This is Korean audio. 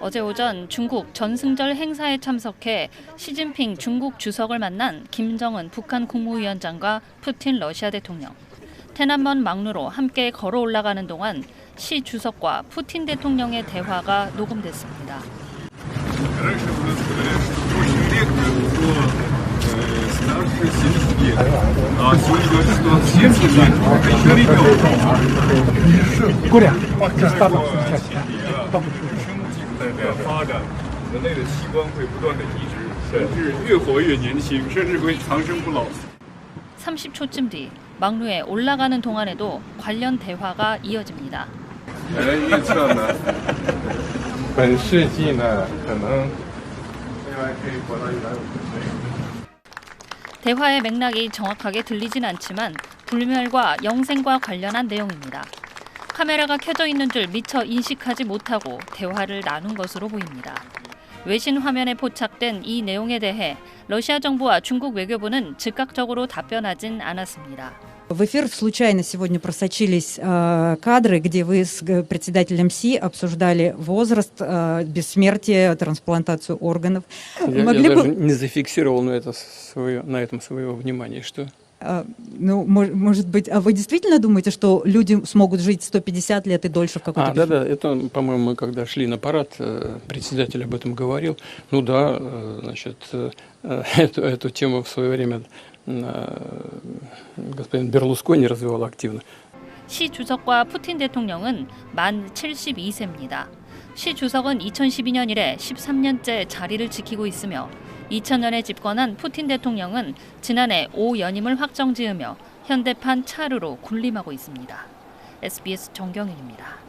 어제 오전 중국 전승절 행사에 참석해 시진핑 중국 주석을 만난 김정은 북한 국무위원장과 푸틴 러시아 대통령. 테난먼 막루로 함께 걸어 올라가는 동안 시 주석과 푸틴 대통령의 대화가 녹음됐습니다. 啊，就是说，先进点，科技比较发达。你说，够了？马上到了。生物技术在发展，人类的器官会不断的移植，甚至越活越年轻，甚至会长生不老。三十秒쯤뒤 막루에 올라가는 동안에도 관련 대화가 이어집니 다. 예측은훨씬이 나, 가 능. 대화의 맥락이 정확하게 들리진 않지만 불멸과 영생과 관련한 내용입니다. 카메라가 켜져 있는 줄 미처 인식하지 못하고 대화를 나눈 것으로 보입니다. 외신 화면에 포착된 이 내용에 대해 러시아 정부와 중국 외교부는 즉각적으로 답변하진 않았습니다. В эфир случайно сегодня просочились э, кадры, где вы с г- председателем СИ обсуждали возраст, э, бессмертие, трансплантацию органов. Я, Могли я бы- даже не зафиксировал на, это свое, на этом своего внимания. Что? э, ну, мож- может быть, а вы действительно думаете, что люди смогут жить 150 лет и дольше в какой-то А, да-да, это, по-моему, мы когда шли на парад, э, председатель об этом говорил. Ну да, э, значит, э, э, эту, эту тему в свое время э, господин Берлускони развивал активно. 시 주석과 푸틴 대통령은 만 72세입니다. 시 주석은 2012년 이래 13년째 자리를 지키고 있으며 2000년에 집권한 푸틴 대통령은 지난해 5연임을 확정지으며 현대판 차르로 군림하고 있습니다. SBS 정경일입니다.